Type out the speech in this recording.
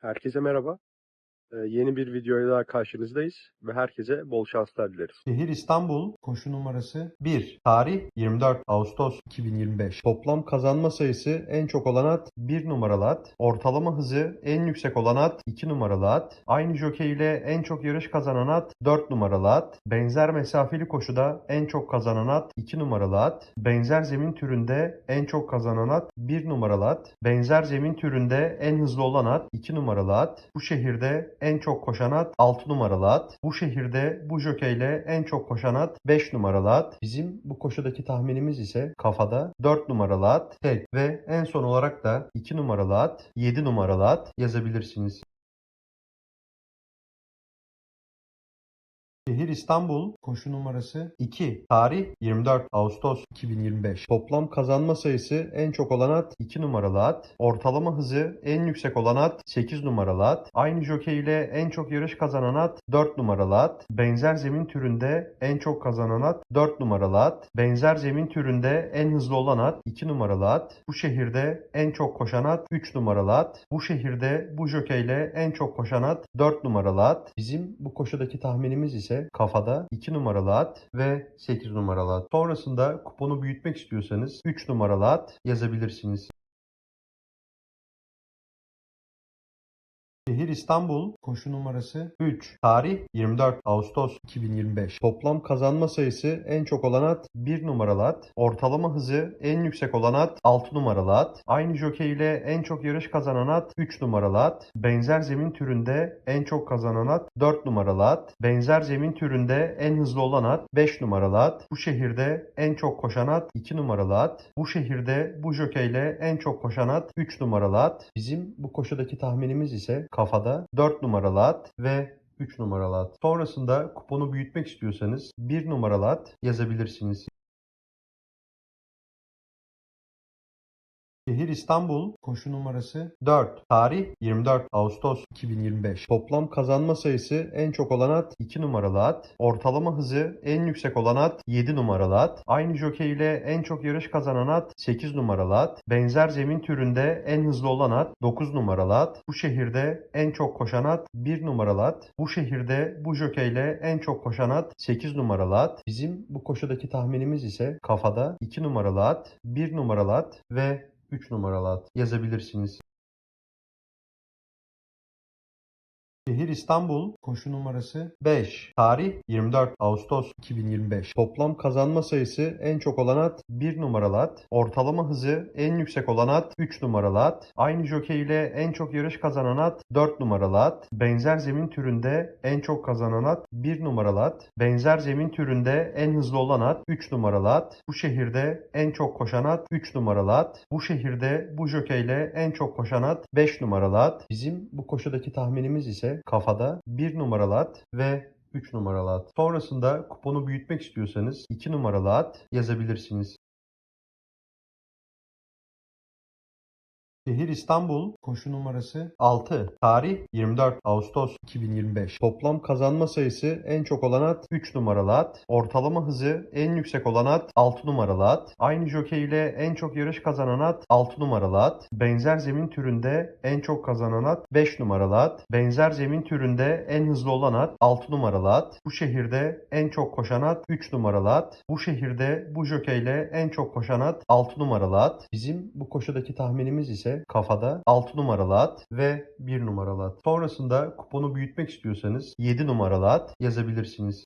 Herkese merhaba. Ee, yeni bir videoyla daha karşınızdayız ve herkese bol şanslar dileriz. Şehir İstanbul, koşu numarası 1. Tarih 24 Ağustos 2025. Toplam kazanma sayısı en çok olan at 1 numaralı at. Ortalama hızı en yüksek olan at 2 numaralı at. Aynı jokey ile en çok yarış kazanan at 4 numaralı at. Benzer mesafeli koşuda en çok kazanan at 2 numaralı at. Benzer zemin türünde en çok kazanan at 1 numaralı at. Benzer zemin türünde en hızlı olan at 2 numaralı at. Bu şehirde en çok koşan at 6 numaralı at. Bu şehirde bu jokeyle en çok koşan at 5 numaralı at. Bizim bu koşudaki tahminimiz ise kafada 4 numaralı at tek ve en son olarak da 2 numaralı at 7 numaralı at yazabilirsiniz. Şehir İstanbul, koşu numarası 2. Tarih 24 Ağustos 2025. Toplam kazanma sayısı en çok olan at 2 numaralı at. Ortalama hızı en yüksek olan at 8 numaralı at. Aynı jokey ile en çok yarış kazanan at 4 numaralı at. Benzer zemin türünde en çok kazanan at 4 numaralı at. Benzer zemin türünde en hızlı olan at 2 numaralı at. Bu şehirde en çok koşan at 3 numaralı at. Bu şehirde bu jokeyle en çok koşan at 4 numaralı at. Bizim bu koşudaki tahminimiz ise kafada 2 numaralı at ve 8 numaralı at. Sonrasında kuponu büyütmek istiyorsanız 3 numaralı at yazabilirsiniz. Şehir İstanbul, koşu numarası 3. Tarih 24 Ağustos 2025. Toplam kazanma sayısı en çok olan at 1 numaralı at. Ortalama hızı en yüksek olan at 6 numaralı at. Aynı jokey ile en çok yarış kazanan at 3 numaralı at. Benzer zemin türünde en çok kazanan at 4 numaralı at. Benzer zemin türünde en hızlı olan at 5 numaralı at. Bu şehirde en çok koşan at 2 numaralı at. Bu şehirde bu jokeyle en çok koşan at 3 numaralı at. Bizim bu koşudaki tahminimiz ise kafada 4 numaralı at ve 3 numaralı at. Sonrasında kuponu büyütmek istiyorsanız 1 numaralı at yazabilirsiniz. Şehir İstanbul, koşu numarası 4. Tarih 24 Ağustos 2025. Toplam kazanma sayısı en çok olan at 2 numaralı at. Ortalama hızı en yüksek olan at 7 numaralı at. Aynı jokey ile en çok yarış kazanan at 8 numaralı at. Benzer zemin türünde en hızlı olan at 9 numaralı at. Bu şehirde en çok koşan at 1 numaralı at. Bu şehirde bu jokeyle en çok koşan at 8 numaralı at. Bizim bu koşudaki tahminimiz ise kafada 2 numaralı at, 1 numaralı at ve 3 numaralı at yazabilirsiniz. Şehir İstanbul, koşu numarası 5. Tarih 24 Ağustos 2025. Toplam kazanma sayısı en çok olan at 1 numaralı at. Ortalama hızı en yüksek olan at 3 numaralı at. Aynı jokey ile en çok yarış kazanan at 4 numaralı at. Benzer zemin türünde en çok kazanan at 1 numaralı at. Benzer zemin türünde en hızlı olan at 3 numaralı at. Bu şehirde en çok koşan at 3 numaralı at. Bu şehirde bu jokeyle en çok koşan at 5 numaralı at. Bizim bu koşudaki tahminimiz ise kafada 1 numaralı at ve 3 numaralı at. Sonrasında kuponu büyütmek istiyorsanız 2 numaralı at yazabilirsiniz. Şehir İstanbul, koşu numarası 6. Tarih 24 Ağustos 2025. Toplam kazanma sayısı en çok olan at 3 numaralı at. Ortalama hızı en yüksek olan at 6 numaralı at. Aynı jokey ile en çok yarış kazanan at 6 numaralı at. Benzer zemin türünde en çok kazanan at 5 numaralı at. Benzer zemin türünde en hızlı olan at 6 numaralı at. Bu şehirde en çok koşan at 3 numaralı at. Bu şehirde bu jokeyle en çok koşan at 6 numaralı at. Bizim bu koşudaki tahminimiz kafada 6 numaralı at ve 1 numaralı at. Sonrasında kuponu büyütmek istiyorsanız 7 numaralı at yazabilirsiniz.